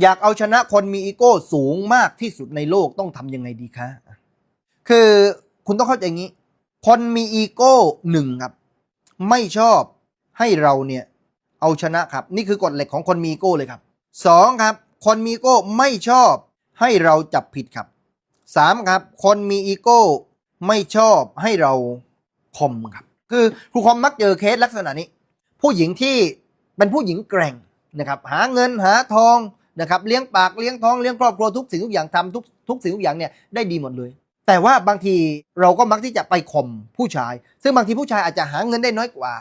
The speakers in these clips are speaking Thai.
อยากเอาชนะคนมีอีโก้สูงมากที่สุดในโลกต้องทำยังไงดีคะ คือคุณต้องเข้าใจอย่างนี้ คนมีอีโก้หนึ่งครับ ไม่ชอบให้เราเนี่ยเอาชนะครับ นี่คือกฎเหล็กของคนมีอีโก้เลยครับสองครับ คนมีอีโก้ไม่ชอบให้เราจับผิดครับสามครับ คนมีอีโก้ไม่ชอบให้เราข่มครับ คือครูคอมมักเจอเคสลักษณะนี้ ผู้หญิงที่เป็นผู้หญิงแกร่งนะครับ หาเงินหาทอง นะครับเลี้ยงปากเลี้ยงท้องเลี้ยงครอบครัวทุกสิ่งทุกอย่างทำทุกทุกสิ่งทุกอย่างเนี่ยได้ดีหมดเลย แต่ว่าบางทีเราก็มักที่จะไปข่มผู้ชาย ซึ่งบางทีผู้ชายอาจจะหาเงินได้น้อยกว่า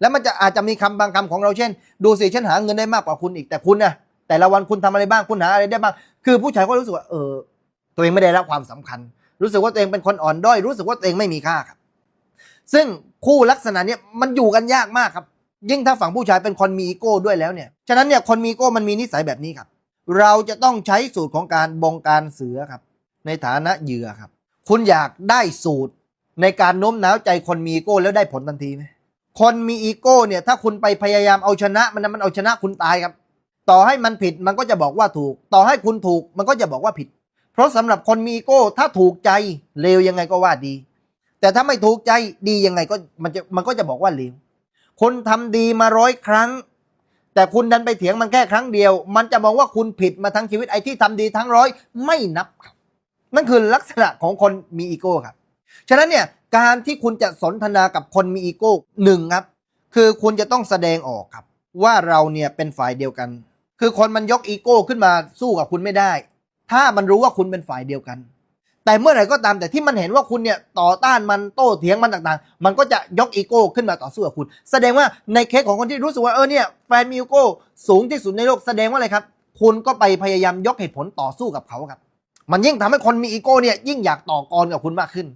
แล้วมันจะอาจจะมีคำบางคำของเราเช่น ดูสิฉันหาเงินได้มากกว่าคุณอีกแต่คุณนะแต่ละวันคุณทำอะไรบ้างคุณหาอะไรได้บ้าง คือผู้ชายก็รู้สึกว่าเออตัวเองไม่ได้รับความสำคัญ รู้สึกว่าตัวเองเป็นคนอ่อนด้อยรู้สึกว่าตัวเองไม่มีค่าครับ ซึ่งคู่ลักษณะเนี้ยมันอยู่กันยากมากครับ ยิ่งถ้าฝั่งผู้ชายเป็นคนมีอีโก้ด้วยแล้วเนี่ย ฉะนั้นเนี่ยคนมีอีโก้มันมีนิสัยแบบนี้ครับ เราจะต้องใช้สูตรของการบงการเสือครับ ในฐานะเหยื่อครับ คุณอยากได้สูตรในการโน้มน้าวใจคนมีอีโก้แล้วได้ผลทันทีไหมคนมีอีโก้เนี่ยถ้าคุณไปพยายามเอาชนะ มันนะมันเอาชนะคุณตายครับ ต่อให้มันผิดมันก็จะบอกว่าถูก ต่อให้คุณถูกมันก็จะบอกว่าผิด เพราะสำหรับคนมีอีโก้ถ้าถูกใจเลวยังไงก็ว่าดี แต่ถ้าไม่ถูกใจดียังไงก็มันจะมันก็จะบอกว่าเลว คนทำดีมาร้อยครั้ง แต่คุณดันไปเถียงมันแค่ครั้งเดียว มันจะมองว่าคุณผิดมาทั้งชีวิตไอ้ที่ทำดีทั้งร้อยไม่นับครับนั่นคือลักษณะของคนมีอีโก้ครับ ฉะนั้นเนี่ยการที่คุณจะสนทนากับคนมีอีโก้หนึ่งครับ คือคุณจะต้องแสดงออกครับ ว่าเราเนี่ยเป็นฝ่ายเดียวกัน คือคนมันยกอีโก้ขึ้นมาสู้กับคุณไม่ได้ ถ้ามันรู้ว่าคุณเป็นฝ่ายเดียวกัน แต่เมื่อไหร่ก็ตามแต่ที่มันเห็นว่าคุณเนี่ยต่อต้านมันโต้เถียงมันต่างๆ มันก็จะยกอีโก้ขึ้นมาต่อสู้กับคุณ แสดงว่าในเคสของคนที่รู้สึกว่าเออเนี่ยแฟนมีอีโก้สูงที่สุดในโลกแสดงว่าอะไรครับ คุณก็ไปพยายามยกเหตุผลต่อสู้กับเขาครับ มันยิ่งทำให้คนมีอีโก้เนี่ยยิ่งอยากต่อกรกับคุณมากขึ้น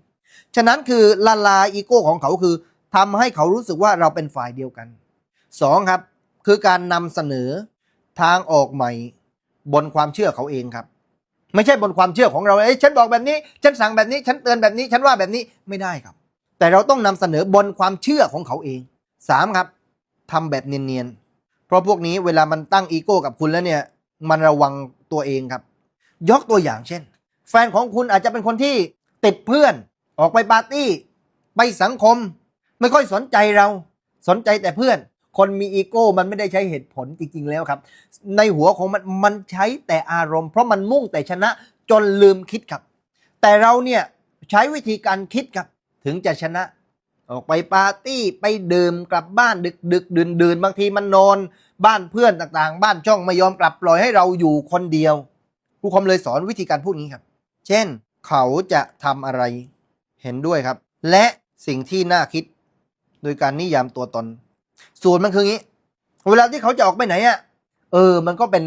ฉะนั้นคือละลายอีโก้ของเขาคือทำให้เขารู้สึกว่าเราเป็นฝ่ายเดียวกันสองครับ คือการนำเสนอทางออกใหม่ บนความเชื่อเขาเองครับ ไม่ใช่บนความเชื่อของเราเอ้ยฉันบอกแบบนี้ ฉันสั่งแบบนี้ ฉันเตือนแบบนี้ ฉันว่าแบบนี้ไม่ได้ครับ แต่เราต้องนำเสนอบนความเชื่อของเขาเองสามครับทำแบบเนียนๆเพราะพวกนี้เวลามันตั้งอีโก้กับคุณแล้วเนี่ย มันระวังตัวเองครับ ยกตัวอย่างเช่น แฟนของคุณอาจจะเป็นคนที่ติดเพื่อน ออกไปปาร์ตี้ ไปสังคม ไม่ค่อยสนใจเรา สนใจแต่เพื่อน คนมีอีโก้มันไม่ได้ใช้เหตุผลจริง ๆ แล้วครับ ในหัวของมันมันใช้แต่อารมณ์ เพราะมันมุ่งแต่ชนะจนลืมคิดครับ แต่เราเนี่ยใช้วิธีการคิดครับ ถึงจะชนะ ออกไปปาร์ตี้ไปดื่มกลับบ้านดึกดึกดื่นดื่นบางทีมันนอน บ้านเพื่อนต่างๆ บ้านช่องไม่ยอมกลับปล่อยให้เราอยู่คนเดียวครูคอมเลยสอนวิธีการพูดนี้ครับ เช่น เขาจะทำอะไรเห็นด้วยครับ และสิ่งที่น่าคิด โดยการนิยามตัวตน ส่วนมันคืองี้ เวลาที่เขาจะออกไปไหนอะ เออ มันก็เป็น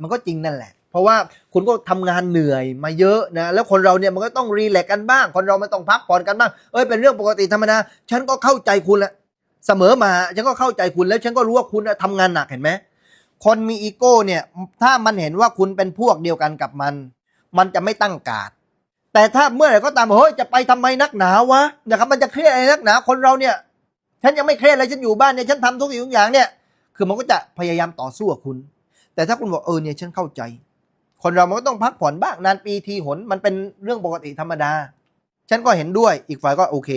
มันก็จริงนั่นแหละ เพราะว่าคุณก็ทำงานเหนื่อยมาเยอะนะ แล้วคนเราเนี่ยมันก็ต้องรีแลกซ์กันบ้าง คนเรามันต้องพักผ่อนกันบ้าง เอ้ย เป็นเรื่องปกติธรรมดา ฉันก็เข้าใจคุณแหละเสมอมา ฉันก็เข้าใจคุณแล้ว ฉันก็รู้ว่าคุณน่ะทำงานหนักเห็นไหม คนมีอีโก้เนี่ย ถ้ามันเห็นว่าคุณเป็นพวกเดียวกันกับมัน มันจะไม่ตั้งการดแต่ถ้าเมื่อไหร่ก็ตามเฮ้ยจะไปทำไมนักหนาวะนะครับมันจะเครียดอะไรนักหนา คนเราเนี่ย ฉันยังไม่เครียดเลยฉันอยู่บ้านเนี่ยฉันทำทุกสิ่งทุกอย่างเนี่ย คือมันก็จะพยายามต่อสู้กับคุณ แต่ถ้าคุณบอกเออเนี่ยฉันเข้าใจ คนเรามันก็ต้องพักผ่อนบ้างนานปีทีหนมันเป็นเรื่องปกติธรรมดา ฉันก็เห็นด้วยอีกฝ่ายก็โอเค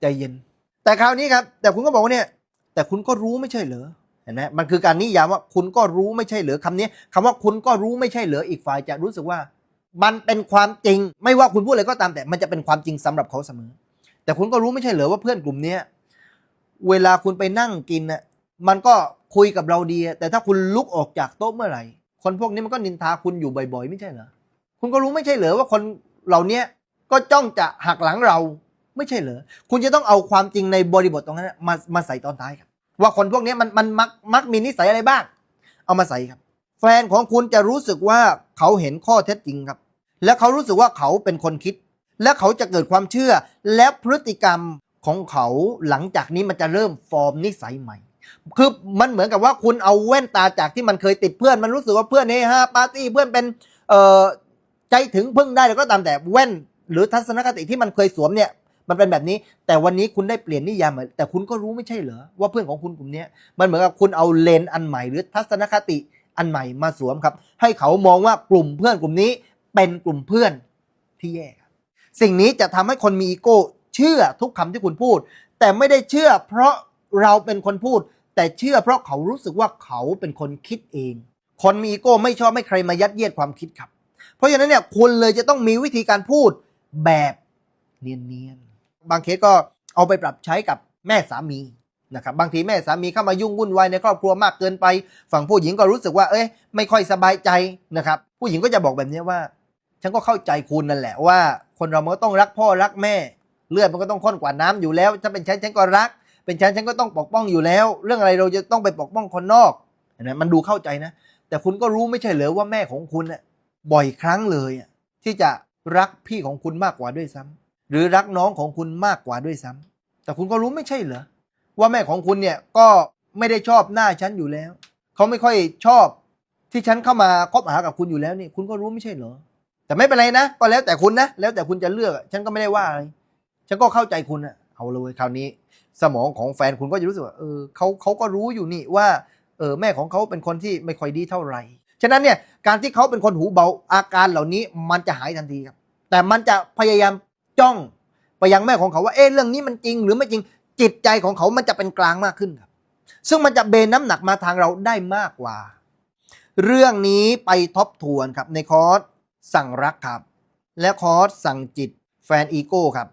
ใจเย็น แต่คราวนี้ครับ แต่คุณก็บอกว่าเนี่ย แต่คุณก็รู้ไม่ใช่เหรอเห็นไหมมันคือการนิยามว่าคุณก็รู้ไม่ใช่เหรอคำนี้คำว่าคุณก็รู้ไม่ใช่เหรออีกฝ่ายจะรู้สึกว่า มันเป็นความจริง ไม่ว่าคุณพูดอะไรก็ตามแต่ มันจะเป็นความจริงสำหรับเขาเสมอ แต่คุณก็รู้ไม่ใช่เหรอว่าเพื่อนกลุ่มเนี้ย เวลาคุณไปนั่งกินน่ะมันก็คุยกับเราดี แต่ถ้าคุณลุกออกจากโต๊ะเมื่อไหร่ คนพวกนี้มันก็นินทาคุณอยู่บ่อย ๆ ไม่ใช่เหรอคุณก็รู้ไม่ใช่เหรอว่าคนเหล่านี้ก็จ้องจะหักหลังเราไม่ใช่เหรอคุณจะต้องเอาความจริงในบริบทตรงนั้นมามาใส่ตอนท้ายครับ ว่าคนพวกนี้มันมันมักมักมีนิสัยอะไรบ้าง เอามาใส่ครับ แฟนของคุณจะรู้สึกว่าเขาเห็นข้อเท็จจริงครับ และเขารู้สึกว่าเขาเป็นคนคิด และเขาจะเกิดความเชื่อและพฤติกรรม ของเขาหลังจากนี้มันจะเริ่มฟอร์มนิสัยใหม่ คือมันเหมือนกับว่าคุณเอาแว่นตาจากที่มันเคยติดเพื่อน มันรู้สึกว่าเพื่อนเฮฮาปาร์ตี้เพื่อนเป็นเอ่อใจถึงพึ่งได้แล้วก็ตามแต่แว่น หรือทัศนคติที่มันเคยสวมเนี่ยมันเป็นแบบนี้ แต่วันนี้คุณได้เปลี่ยนนิยามใหม่แต่คุณก็รู้ไม่ใช่เหรอว่าเพื่อนของคุณกลุ่มนี้มันเหมือนกับคุณเอาเลนส์อันใหม่ หรือทัศนคติอันใหม่มาสวมครับ ให้เขามองว่ากลุ่มเพื่อนกลุ่มนี้เป็นกลุ่มเพื่อนที่แย่สิ่งนี้จะทำให้คนมีอีโก้ ชื่อทุกคำที่คุณพูด แต่ไม่ได้เชื่อเพราะเราเป็นคนพูด แต่เชื่อเพราะเขารู้สึกว่าเขาเป็นคนคิดเอง คนมีอีโก้ไม่ชอบให้ใครมายัดเยียดความคิดครับ เพราะฉะนั้นเนี่ยคุณเลยจะต้องมีวิธีการพูดแบบเนียนๆบางเคสก็เอาไปปรับใช้กับแม่สามีนะครับบางทีแม่สามีเข้ามายุ่งวุ่นวายในครอบครัวมากเกินไป ฝั่งผู้หญิงก็รู้สึกว่า เอ้ยไม่ค่อยสบายใจนะครับ ผู้หญิงก็จะบอกแบบนี้ว่า ฉันก็เข้าใจคุณนั่นแหละว่า คนเรามันก็ต้องรักพ่อรักแม่ เลือดมันก็ต้องข้นกว่าน้ำอยู่แล้ว ถ้าเป็นฉันฉันก็รัก เป็นฉันฉันก็ต้องปกป้องอยู่แล้ว เรื่องอะไรเราจะต้องไปปกป้องคนนอกนไหมมันดูเข้าใจนะ แต่คุณก็รู้ไม่ใช่เหรอว่าแม่ของคุณน่ะบ่อยครั้งเลยอะที่จะรักพี่ของคุณมากกว่าด้วยซ้ำหรือรักน้องของคุณมากกว่าด้วยซ้ำแต่คุณก็รู้ไม่ใช่เหรอว่าแม่ของคุณเนี่ยก็ไม่ได้ชอบหน้าฉันอยู่แล้วเขาไม่ค่อยชอบที่ฉันเข้ามาคบหากับคุณอยู่แล้วนี่คุณก็รู้ไม่ใช่เหรอแต่ไม่เป็นไรนะ ก็แล้วแต่คุณนะ แล้วแต่คุณจะเลือก ฉันก็ไม่ได้ว่าอะไร ฉันก็เข้าใจคุณอะเอาเลยคราวนี้ สมองของแฟนคุณก็จะรู้สึกว่าเออเขาเขาก็รู้อยู่นี่ว่าเออแม่ของเขาเป็นคนที่ไม่ค่อยดีเท่าไหร่ฉะนั้นเนี่ยการที่เขาเป็นคนหูเบาอาการเหล่านี้มันจะหายทันทีครับ แต่มันจะพยายามจ้องไปยังแม่ของเขาว่าเอ๊ะเรื่องนี้มันจริง หรือไม่จริงจิตใจของเขามันจะเป็นกลางมากขึ้นครับ ซึ่งมันจะเบนน้ำหนักมาทางเราได้มากกว่า เรื่องนี้ไปทบทวนครับในคอร์สสั่งรักครับ และคอร์สสั่งจิตแฟนอีโก้ครับ